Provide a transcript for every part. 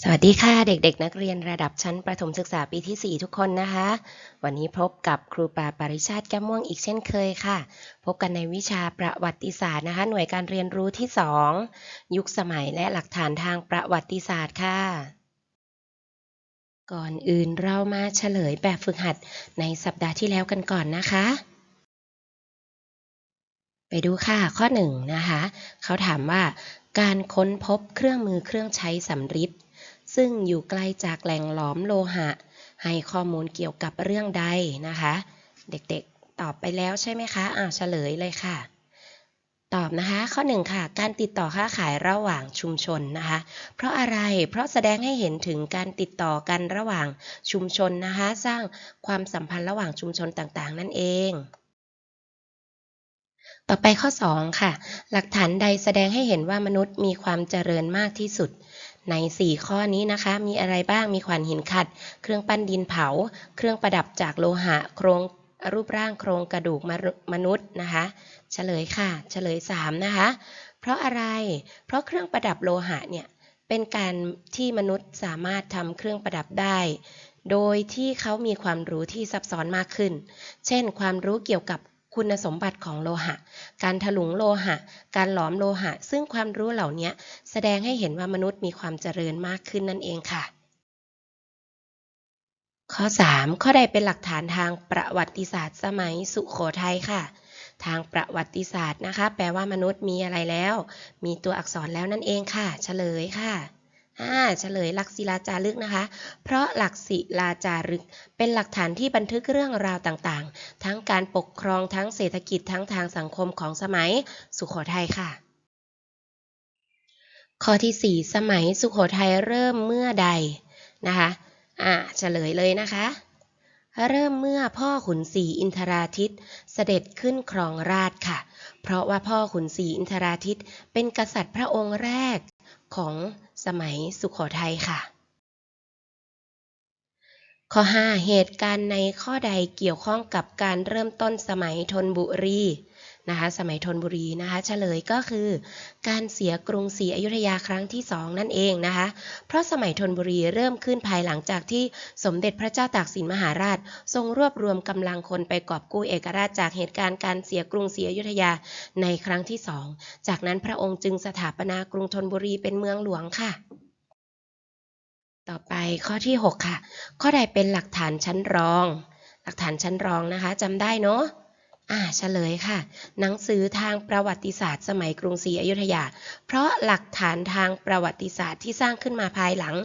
สวัสดีค่ะเด็กๆ นักเรียนระดับชั้นประถมศึกษาปีที่ 4 ทุกคนนะคะ วันนี้พบกับครูปาปริชาติแก้มม่วงอีกเช่นเคยค่ะ พบกันในวิชาประวัติศาสตร์นะคะ หน่วยการเรียนรู้ที่ 2 ยุคสมัยและหลักฐานทางประวัติศาสตร์ค่ะ ก่อนอื่นเรามาเฉลยแบบฝึกหัดในสัปดาห์ที่แล้วกันก่อนนะคะไปดูค่ะข้อหนึ่งนะคะเขาถามว่าการค้นพบเครื่องมือเครื่องใช้สำริด ซึ่งอยู่ไกลจากแหล่งหลอมโลหะ ให้ข้อมูลเกี่ยวกับเรื่องใดนะคะ เด็กๆตอบไปแล้วใช่ไหมคะอ่าเฉลยเลยค่ะ ตอบนะคะ ข้อหนึ่งค่ะ การติดต่อค้าขายระหว่างชุมชนนะคะ เพราะอะไรเพราะแสดงให้เห็นถึงการติดต่อกันระหว่างชุมชนนะคะ สร้างความสัมพันธ์ระหว่างชุมชนต่างๆ นั่นเอง ต่อไปข้อ 2 ค่ะ หลักฐานใดแสดงให้เห็นว่ามนุษย์มีความเจริญมากที่สุด ใน 4 ข้อนี้นะคะ มีอะไรบ้างมีขวานหินขัด เครื่องปั้นดินเผา เครื่องประดับจากโลหะ โครงรูปร่างโครงกระดูกมนุมนุษย์นะคะ เฉลยค่ะ เฉลย 3 นะคะ เพราะอะไร เพราะเครื่องประดับโลหะเนี่ยเป็นการที่มนุษย์สามารถทำเครื่องประดับได้ โดยที่เขามีความรู้ที่ซับซ้อนมากขึ้น เช่น ความรู้เกี่ยวกับ คุณสมบัติของโลหะ การถลุงโลหะ การหลอมโลหะ ซึ่งความรู้เหล่านี้แสดงให้เห็นว่ามนุษย์มีความเจริญมากขึ้นนั่นเองค่ะ ข้อ 3 ข้อใดเป็นหลักฐานทางประวัติศาสตร์สมัยสุขโขทัยค่ะ ทางประวัติศาสตร์นะคะ แปลว่ามนุษย์มีอะไรแล้ว มีตัวอักษรแล้วนั่นเองค่ะ เฉลยค่ะ อ่าเฉลยหลักศิลาจารึกนะคะ เพราะหลักศิลาจารึก เป็นหลักฐานที่บันทึกเรื่องราวต่างๆ ทั้งการปกครองทั้งเศรษฐกิจทั้งทางสังคมของสมัยสุขโขทัยค่ะ ข้อที่ 4 สมัยสุขโขทัยเริ่มเมื่อใดนะคะอ่าเฉลยเลยนะคะ เริ่มเมื่อพ่อขุนศรีอินทราทิตเสด็จขึ้นครองราชค่ะ เพราะว่าพ่อขุนศรีอินทราทิตเป็นกษัตริย์พระองค์แรกของ สมัยสุขโขทัยค่ะ ข้อ 5 เหตุการณ์ในข้อใดเกี่ยวข้องกับการเริ่มต้นสมัยธนบุรี นะคะสมัยธนบุรีนะคะเฉลยก็คือการเสียกรุงศรีอยุธยาครั้งที่สองนั่นเองนะคะเพราะสมัยธนบุรีเริ่มขึ้นภายหลังจากที่สมเด็จพระเจ้าตากสินมหาราช ทรงรวบรวมกำลังคนไปกอบกู้เอกราชจากเหตุการณ์การเสียกรุงศรีอยุธยาในครั้งที่สองจากนั้นพระองค์จึงสถาปนากรุงธนบุรีเป็นเมืองหลวงค่ะต่อไปข้อที่ 6 ค่ะ ข้อใดเป็นหลักฐานชั้นรอง หลักฐานชั้นรองนะคะจำได้เนาะ อ่าเฉลยค่ะ หนังสือทางประวัติศาสตร์ สมัยกรุงศรีอยุธยา เพราะหลักฐานทางประวัติศาสตร์ที่สร้างขึ้นมาภายหลัง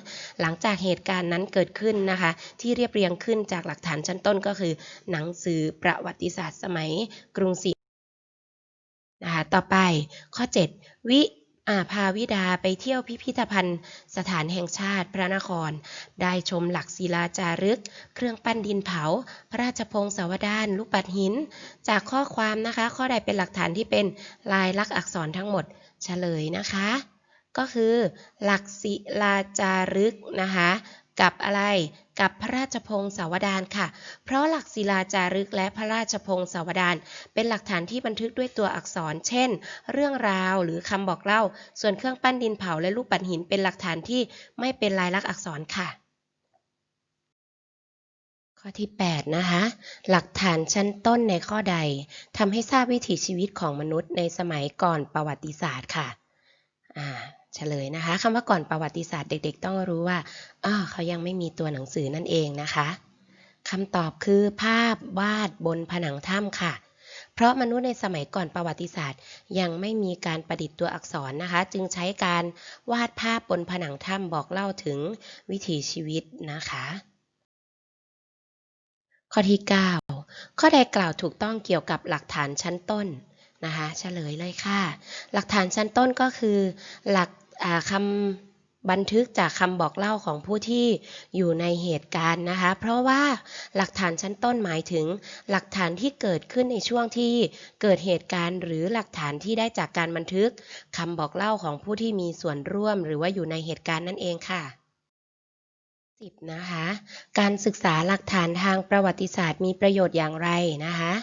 หลังจากเหตุการณ์นั้นเกิดขึ้นนะคะ ที่เรียบเรียงขึ้นจากหลักฐานชั้นต้นก็คือ หนังสือประวัติศาสตร์ สมัยกรุงศรีนะคะต่อไปข้อ 7 วิ อาพาวิดาไปเที่ยวพิพิธภัณฑ์ สถานแห่งชาติพระนคร ได้ชมหลักศิลาจารึก เครื่องปั้นดินเผา พระราชพงศาวดารลูกปัดหิน จากข้อความนะคะ ข้อใดเป็นหลักฐานที่เป็นลายลักษณ์อักษรทั้งหมดเฉลยนะคะ ก็คือหลักศิลาจารึกนะคะ กับอะไรกับพระราชพงศาวดารค่ะ เพราะหลักศิลาจารึกและพระราชพงศาวดารเป็นหลักฐานที่บันทึกด้วยตัวอักษร เช่น เรื่องราวหรือคำบอกเล่า ส่วนเครื่องปั้นดินเผาและลูกปัดหินเป็นหลักฐานที่ไม่เป็นลายลักษณ์อักษรค่ะ ข้อที่ 8 นะคะ หลักฐานชั้นต้นในข้อใดทำให้ทราบวิถีชีวิตของมนุษย์ในสมัยก่อนประวัติศาสตร์ค่ะอ่า เฉลยนะคะคำว่าก่อนประวัติศาสตร์เด็กๆ ต้องรู้ว่าอ้อเขายังไม่มีตัวหนังสือนั่นเองนะคะคำตอบคือภาพวาดบนผนังถ้ำค่ะ เพราะมนุษย์ในสมัยก่อนประวัติศาสตร์ ยังไม่มีการประดิษฐ์ตัวอักษรนะคะ จึงใช้การวาดภาพบนผนังถ้ำบอกเล่าถึงวิถีชีวิตนะคะ ข้อที่ 9 ข้อใดกล่าวถูกต้องเกี่ยวกับหลักฐานชั้นต้น นะคะเฉลยเลยค่ะ หลักฐานชั้นต้นก็คือ หลักคำบันทึกจากคำบอกเล่าของผู้ที่อยู่ในเหตุการณ์นะคะ เพราะว่าหลักฐานชั้นต้นหมายถึง หลักฐานที่เกิดขึ้นในช่วงที่เกิดเหตุการณ์หรือหลักฐานที่ได้จากการบันทึกคำบอกเล่าของผู้ที่มีส่วนร่วม หรือว่าอยู่ในเหตุการณ์นั่นเองค่ะ10นะคะ การศึกษาหลักฐานทางประวัติศาสตร์มีประโยชน์อย่างไรนะคะ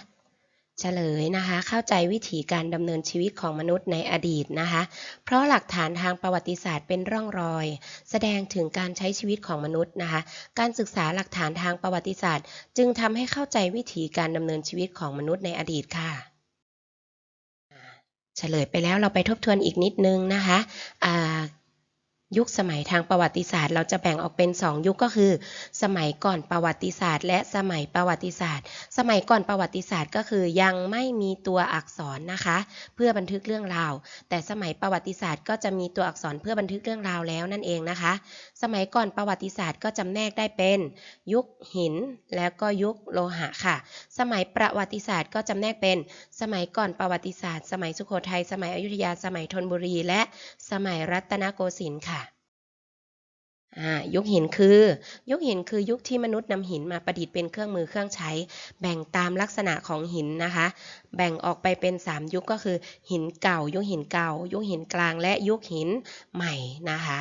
ฉลยนะคะ เข้าใจวิถีการดำเนินชีวิตของมนุษย์ในอดีตนะคะ เพราะหลักฐานทางประวัติศาสตร์เป็นร่องรอย แสดงถึงการใช้ชีวิตของมนุษย์นะคะ การศึกษาหลักฐานทางประวัติศาสตร์ จึงทำให้เข้าใจวิถีการดำเนินชีวิตของมนุษย์ในอดีตค่ะเฉลยไปแล้วเราไปทบทวนอีกนิดนึงนะคะ ยุคสมัยทางประวัติศาสตร์ เราจะแบ่งออกเป็น 2 ยุคก็คือ สมัยก่อนประวัติศาสตร์ และสมัยประวัติศาสตร์ สมัยก่อนประวัติศาสตร์ก็คือยังไม่มีตัวอักษรนะคะ เพื่อบันทึกเรื่องราว แต่สมัยประวัติศาสตร์ก็จะมีตัวอักษรเพื่อบันทึกเรื่องราวแล้วนั่นเองนะคะ สมัยก่อนประวัติศาสตร์ก็จำแนกได้เป็น ยุคหิน แล้วก็ยุคโลหะค่ะ สมัยประวัติศาสตร์ก็จำแนกเป็น สมัยก่อนประวัติศาสตร์ สมัยสุโขทัยสมัยอยุธยาสมัยธนบุรี และสมัยรัตนโกสินทร์ค่ะ ยุคหินคือ ยุคหินคือยุคที่มนุษย์นำหินมาประดิษฐ์เป็นเครื่องมือเครื่องใช้ แบ่งตามลักษณะของหินนะคะ แบ่งออกไปเป็น 3 ยุคก็คือหินเก่า ยุคหินเก่า ยุคหินกลางและยุคหินใหม่นะคะ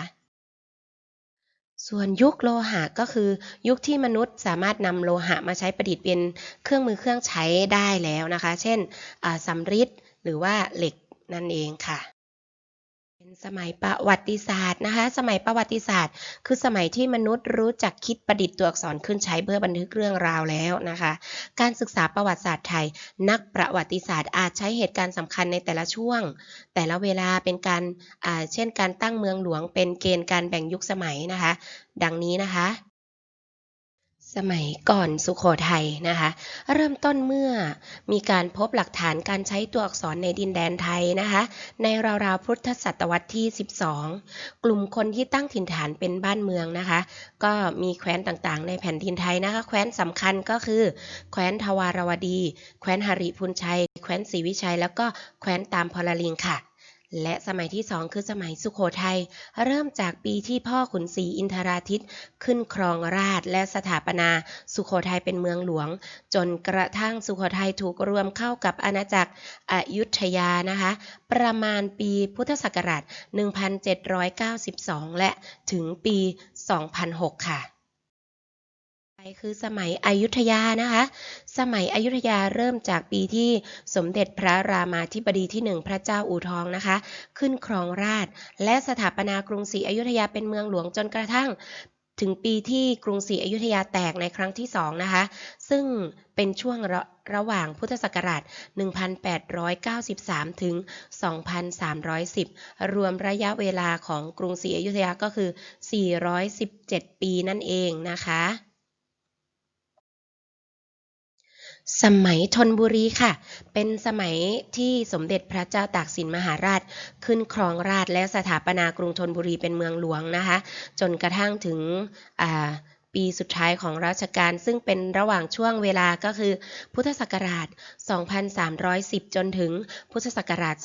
ส่วนยุคโลหะก็คือยุคที่มนุษย์สามารถนำโลหะมาใช้ประดิษฐ์เป็นเครื่องมือเครื่องใช้ได้แล้วนะคะ เช่นสำริดหรือว่าเหล็กนั่นเองค่ะ เป็นสมัยประวัติศาสตร์นะคะ สมัยประวัติศาสตร์ คือสมัยที่มนุษย์รู้จักคิดประดิษฐ์ตัวอักษรขึ้นใช้เพื่อบันทึกเรื่องราวแล้วนะคะ การศึกษาประวัติศาสตร์ไทย นักประวัติศาสตร์อาจใช้เหตุการณ์สำคัญในแต่ละช่วง แต่ละเวลาเป็นการเช่นการตั้งเมืองหลวงเป็นเกณฑ์การแบ่งยุคสมัยนะคะ ดังนี้นะคะ สมัยก่อนสุโขทัยนะคะ เริ่มต้นเมื่อมีการพบหลักฐานการใช้ตัวอักษรในดินแดนไทยนะคะ ในราวๆพุทธศตวรรษที่ 12 กลุ่มคนที่ตั้งถิ่นฐานเป็นบ้านเมืองนะคะ ก็มีแคว้นต่างๆ ในแผ่นดินไทยนะคะ แคว้นสำคัญก็คือ แคว้นทวารวดี แคว้นหริพูนชัย แคว้นศรีวิชัย แล้วก็แคว้นตามพลลิงค่ะ และสมัยที่สองคือสมัยสุโขทัยเริ่มจากปีที่พ่อขุนศรีอินทราทิตขึ้นครองราชและสถาปนา สุโขทัยเป็นเมืองหลวง จนกระทั่งสุโขทัยถูกรวมเข้ากับอาณาจักรอยุธยานะคะ ประมาณปีพุทธศักราช 1792 และถึงปี 2006 ค่ะ ไปคือสมัยอยุธยานะคะ สมัยอยุธยาเริ่มจากปีที่สมเด็จพระรามาธิบดีที่หนึ่งพระเจ้าอู่ทองนะคะ ขึ้นครองราช และสถาปนากรุงศรีอยุธยาเป็นเมืองหลวงจนกระทั่งถึงปีที่กรุงศรีอยุธยาแตกในครั้งที่สองนะคะ ซึ่งเป็นช่วงระระหว่างพุทธศักราช 1893 ถึง 2310 รวมระยะเวลาของกรุงศรีอยุธยาก็คือ 417 ปีนั่นเองนะคะ สมัยธนบุรีค่ะ เป็นสมัยที่สมเด็จพระเจ้าตากสินมหาราช ขึ้นครองราชและสถาปนากรุงธนบุรีเป็นเมืองหลวงนะคะ จนกระทั่งถึงปีสุดท้ายของรัชกาลซึ่งเป็นระหว่างช่วงเวลาก็คือ พุทธศักราช 2310 จนถึงพุทธศักราช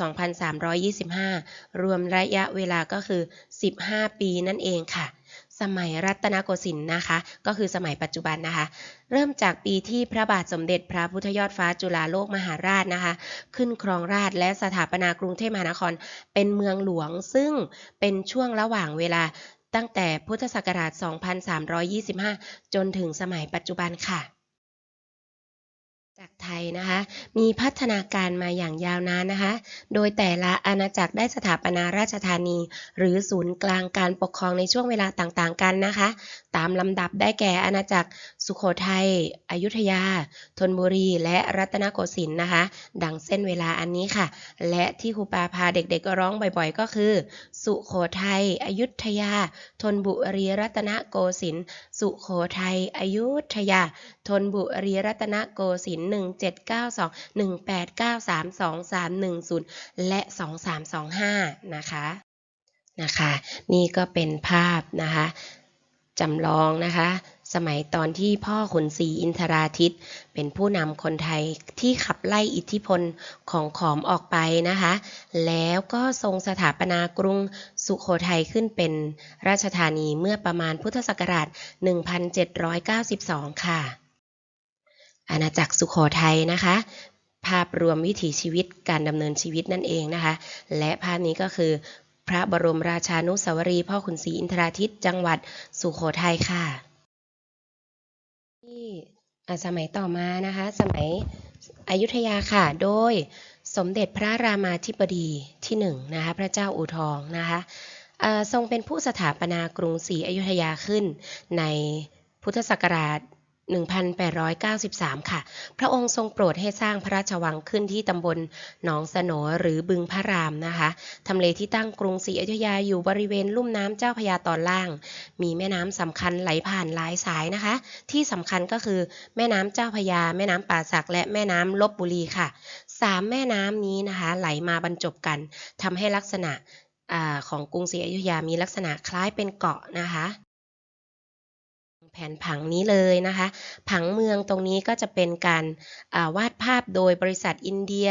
2325 รวมระยะเวลาก็คือ 15 ปีนั่นเองค่ะ สมัยรัตนโกสินทร์นะคะ ก็คือสมัยปัจจุบันนะคะ เริ่มจากปีที่พระบาทสมเด็จพระพุทธยอดฟ้าจุฬาโลกมหาราชนะคะ ขึ้นครองราชและสถาปนากรุงเทพมหานคร เป็นเมืองหลวงซึ่งเป็นช่วงระหว่างเวลาตั้งแต่พุทธศักราช 2325 จนถึงสมัยปัจจุบันค่ะ จากไทยนะคะ มีพัฒนาการมาอย่างยาวนานนะคะ โดยแต่ละอาณาจักรได้สถาปนาราชธานี หรือศูนย์กลางการปกครองในช่วงเวลาต่างๆ กันนะคะ ตามลำดับได้แก่อาณาจักรสุโขทัยอยุธยาธนบุรี และรัตนโกสินทร์นะคะ ดังเส้นเวลาอันนี้ค่ะ และที่ครูปาพาเด็กๆร้องบ่อยๆ ก็คือ สุโขทัยอยุธยาธนบุรี รัตนโกสินทร์สุโขทัยอยุธยาธนบุรี รัตนโกสินทร์1792 1893 2310 และ 2325 นะคะนะคะ นี่ก็เป็นภาพนะคะจำลองนะคะ สมัยตอนที่พ่อขุนศรีอินทราทิต เป็นผู้นำคนไทยที่ขับไล่อิทธิพลของขอมออกไปนะคะ แล้วก็ทรงสถาปนากรุงสุโขทัยขึ้นเป็นราชธานีเมื่อประมาณพุทธศักราช 1792 ค่ะ อาณาจักรสุโขทัยนะคะ ภาพรวมวิถีชีวิตการดำเนินชีวิตนั่นเองนะคะ และภาพนี้ก็คือ พระบรมราชานุสาวรีย์พ่อขุนศรีอินทราทิตจังหวัดสุโขทัยค่ะที่อาสมัยต่อมานะคะ สมัยอยุธยาค่ะ โดยสมเด็จพระรามาธิบดีที่หนึ่งนะคะพระเจ้าอู่ทองนะคะทรงเป็นผู้สถาปนากรุงศรีอยุธยาขึ้นในพุทธศักราช 1893 ค่ะ พระองค์ทรงโปรดให้สร้างพระราชวังขึ้นที่ตำบลหนองสโหนหรือบึงพระรามนะคะทำเลที่ตั้งกรุงศรีอยุธยาอยู่บริเวณลุ่มน้ำเจ้าพยาตอนล่าง มีแม่น้ำสำคัญไหลผ่านหลายสายนะคะ ที่สำคัญก็คือแม่น้ำเจ้าพยา แม่น้ำป่าสักและแม่น้ำลบบุรีค่ะสามแม่น้ำนี้นะคะ ไหลมาบรรจบกันทำให้ลักษณะอของกรุงศรีอยุธยามีลักษณะคล้ายเป็นเกาะนะคะ แผนผังนี้เลยนะคะ ผังเมืองตรงนี้ก็จะเป็นการาวาดภาพโดยบริษัทอินเดีย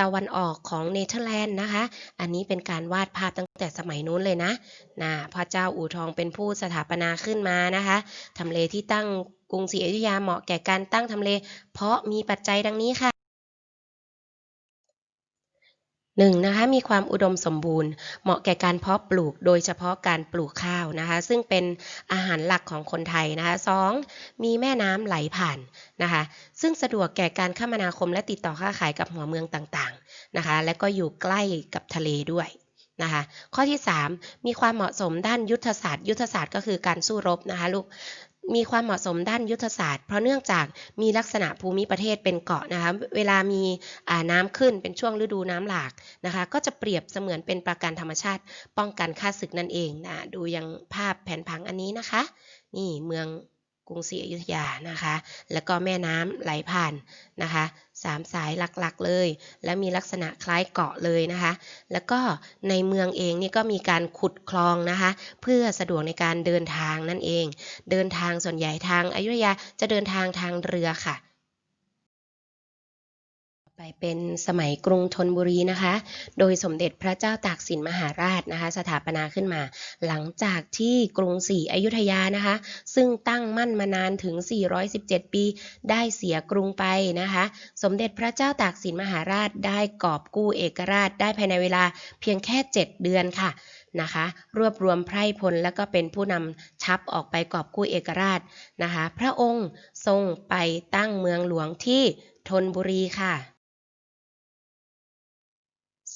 ตะวันออกของเนเธอร์แลนด์นะคะ อันนี้เป็นการวาดภาพตั้งแต่สมัยนู้นเลยนะนะพระเจ้าอู่ทองเป็นผู้สถาปนาขึ้นมานะคะ ทำเลที่ตั้งกรุงศรีอยุธยาเหมาะแก่การตั้งทำเล เพราะมีปัจจัยดังนี้ค่ะ หนึ่งนะคะมีความอุดมสมบูรณ์ เหมาะแก่การเพาะปลูกโดยเฉพาะการปลูกข้าวนะคะซึ่งเป็นอาหารหลักของคนไทยนะคะสองมีแม่น้ำไหลผ่านนะคะซึ่งสะดวกแก่การคมนาคมและติดต่อค้าขายกับหัวเมืองต่างๆนะคะและก็อยู่ใกล้กับทะเลด้วยนะคะข้อที่ 3 มีความเหมาะสมด้านยุทธศาสตร์ ยุทธศาสตร์ก็คือการสู้รบนะคะลูก มีความเหมาะสมด้านยุทธศาสตร์ เพราะเนื่องจากมีลักษณะภูมิประเทศเป็นเกาะนะคะ เวลามีน้ำขึ้นเป็นช่วงฤดูน้ำหลากนะคะ ก็จะเปรียบเสมือนเป็นปราการธรรมชาติ ป้องกันค่าศึกนั่นเองนะ ดูยังภาพแผนผังอันนี้นะคะ นี่เมือง กรุงศรีอยุธยานะคะ แล้วก็แม่น้ำไหลผ่านนะคะสามสายหลักๆเลย และมีลักษณะคล้ายเกาะเลยนะคะ แล้วก็ในเมืองเองนี่ก็มีการขุดคลองนะคะ เพื่อสะดวกในการเดินทางนั่นเอง เดินทางส่วนใหญ่ทางอยุธยาจะเดินทางทางเรือค่ะ ไปเป็นสมัยกรุงธนบุรีนะคะ โดยสมเด็จพระเจ้าตากสินมหาราชนะคะ สถาปนาขึ้นมา หลังจากที่กรุงศรีอยุธยานะคะ ซึ่งตั้งมั่นมานานถึง 417 ปี ได้เสียกรุงไปนะคะ สมเด็จพระเจ้าตากสินมหาราชได้กอบกู้เอกราชได้ภายในเวลาเพียงแค่ 7 เดือนค่ะนะคะ รวบรวมไพร่พลแล้วก็เป็นผู้นำทัพออกไปกอบกู้เอกราชนะคะ พระองค์ทรงไปตั้งเมืองหลวงที่ธนบุรีค่ะ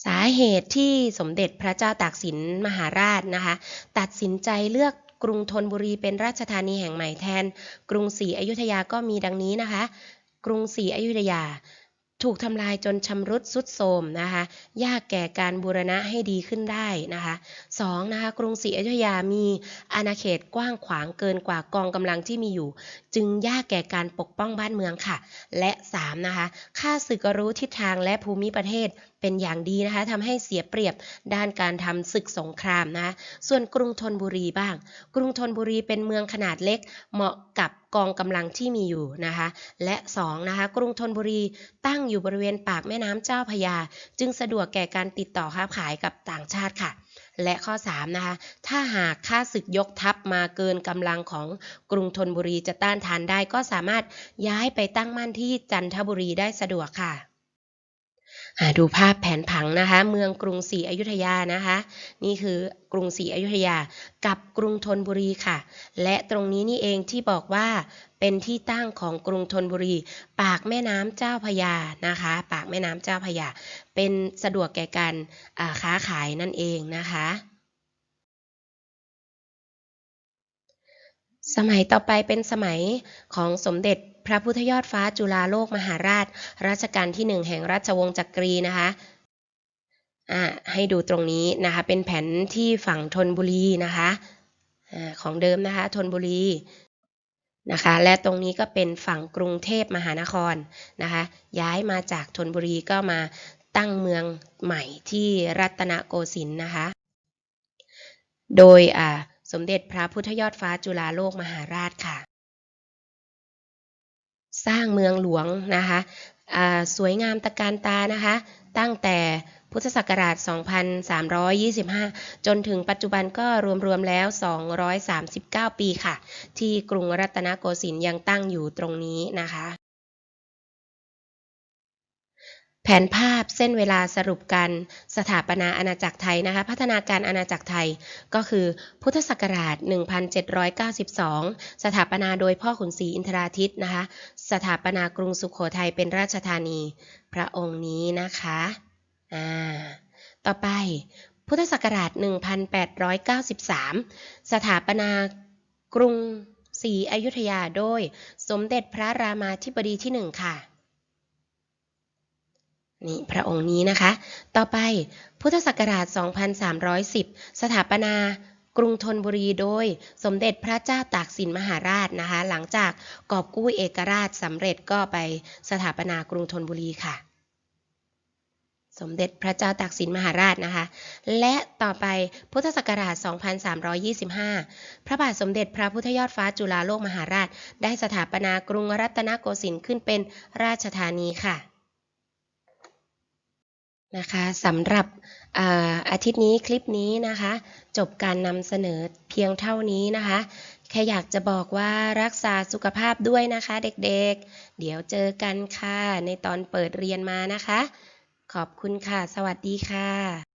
สาเหตุที่สมเด็จพระเจ้าตากสินมหาราชนะคะ ตัดสินใจเลือกกรุงธนบุรีเป็นราชธานีแห่งใหม่แทน กรุงศรีอยุธยาก็มีดังนี้นะคะ กรุงศรีอยุธยา ถูกทำลายจนชำรุดสุดโทรมนะคะ ยากแก่การบูรณะให้ดีขึ้นได้นะคะสองนะคะ กรุงศรีอยุธยามีอาณาเขตกว้างขวางเกินกว่ากองกำลังที่มีอยู่ จึงยากแก่การปกป้องบ้านเมืองค่ะ และสามนะคะข้าศึกรู้ทิศทางและภูมิประเทศ เป็นอย่างดีนะคะทำให้เสียเปรียบด้านการทำศึกสงครามนะส่วนกรุงธนบุรีบ้าง กรุงธนบุรีเป็นเมืองขนาดเล็กเหมาะกับกองกำลังที่มีอยู่นะคะ และสองนะคะกรุงธนบุรีตั้งอยู่บริเวณปากแม่น้ำเจ้าพระยา จึงสะดวกแก่การติดต่อค้าขายกับต่างชาติค่ะและข้อ 3 นะคะ ถ้าหากข้าศึกยกทัพมาเกินกำลังของกรุงธนบุรีจะต้านทานได้ก็สามารถย้ายไปตั้งมั่นที่จันทบุรีได้สะดวกค่ะ ดูภาพแผนผังนะคะ เมืองกรุงศรีอยุธยานะคะ นี่คือกรุงศรีอยุธยากับกรุงธนบุรีค่ะ และตรงนี้นี่เองที่บอกว่าเป็นที่ตั้งของกรุงธนบุรี ปากแม่น้ำเจ้าพยานะคะ ปากแม่น้ำเจ้าพยา เป็นสะดวกแก่การค้าขายนั่นเองนะคะสมัยต่อไปเป็นสมัยของสมเด็จ พระพุทธยอดฟ้าจุฬาโลกมหาราช รัชกาลที่หนึ่งแห่งราชวงศ์จักรีนะคะอ่าให้ดูตรงนี้นะคะเป็นแผนที่ฝั่งธนบุรีนะคะอาของเดิมนะคะธนบุรีนะคะและตรงนี้ก็เป็นฝั่งกรุงเทพมหานครนะคะย้ายมาจากธนบุรีก็มาตั้งเมืองใหม่ที่รัตนโกสินทร์นะคะ โดยอ่าสมเด็จพระพุทธยอดฟ้าจุฬาโลกมหาราชค่ะ สร้างเมืองหลวงนะคะสวยงามตะการตานะคะ ตั้งแต่พุทธศักราช 2325 จนถึงปัจจุบันก็รวมๆแล้ว 239 ปีค่ะ ที่กรุงรัตนโกสินทร์ยังตั้งอยู่ตรงนี้นะคะ แผนภาพเส้นเวลาสรุปการสถาปนาอาณาจักรไทยนะคะพัฒนาการอาณาจักรไทยก็คือพุทธศักราช 1792 สถาปนาโดยพ่อขุนศรีอินทราทิตนะคะสถาปนากรุงสุขโขทัยเป็นราชธานีพระองค์นี้นะคะอ่าต่อไปพุทธศักราช 1893 สถาปนากรุงศรีอยุธยาโดย สมเด็จพระรามาธิบดีที่หนึ่งค่ะ นี่พระองค์นี้นะคะ ต่อไปพุทธศักราช 2310 สถาปนากรุงธนบุรีโดยสมเด็จพระเจ้าตากสินมหาราชนะคะ หลังจากกอบกู้เอกราชสำเร็จก็ไปสถาปนากรุงธนบุรีค่ะ สมเด็จพระเจ้าตากสินมหาราชนะคะ และต่อไปพุทธศักราช 2325 พระบาทสมเด็จพระพุทธยอดฟ้าจุฬาโลกมหาราช ได้สถาปนากรุงรัตนโกสินทร์ขึ้นเป็นราชธานีค่ะ นะคะสำหรับอาอาทิตย์นี้คลิปนี้นะคะ จบการนำเสนอเพียงเท่านี้นะคะแค่อยากจะบอกว่ารักษาสุขภาพด้วยนะคะเด็กๆเดี๋ยวเจอกันค่ะ ในตอนเปิดเรียนมานะคะ ขอบคุณค่ะ สวัสดีค่ะ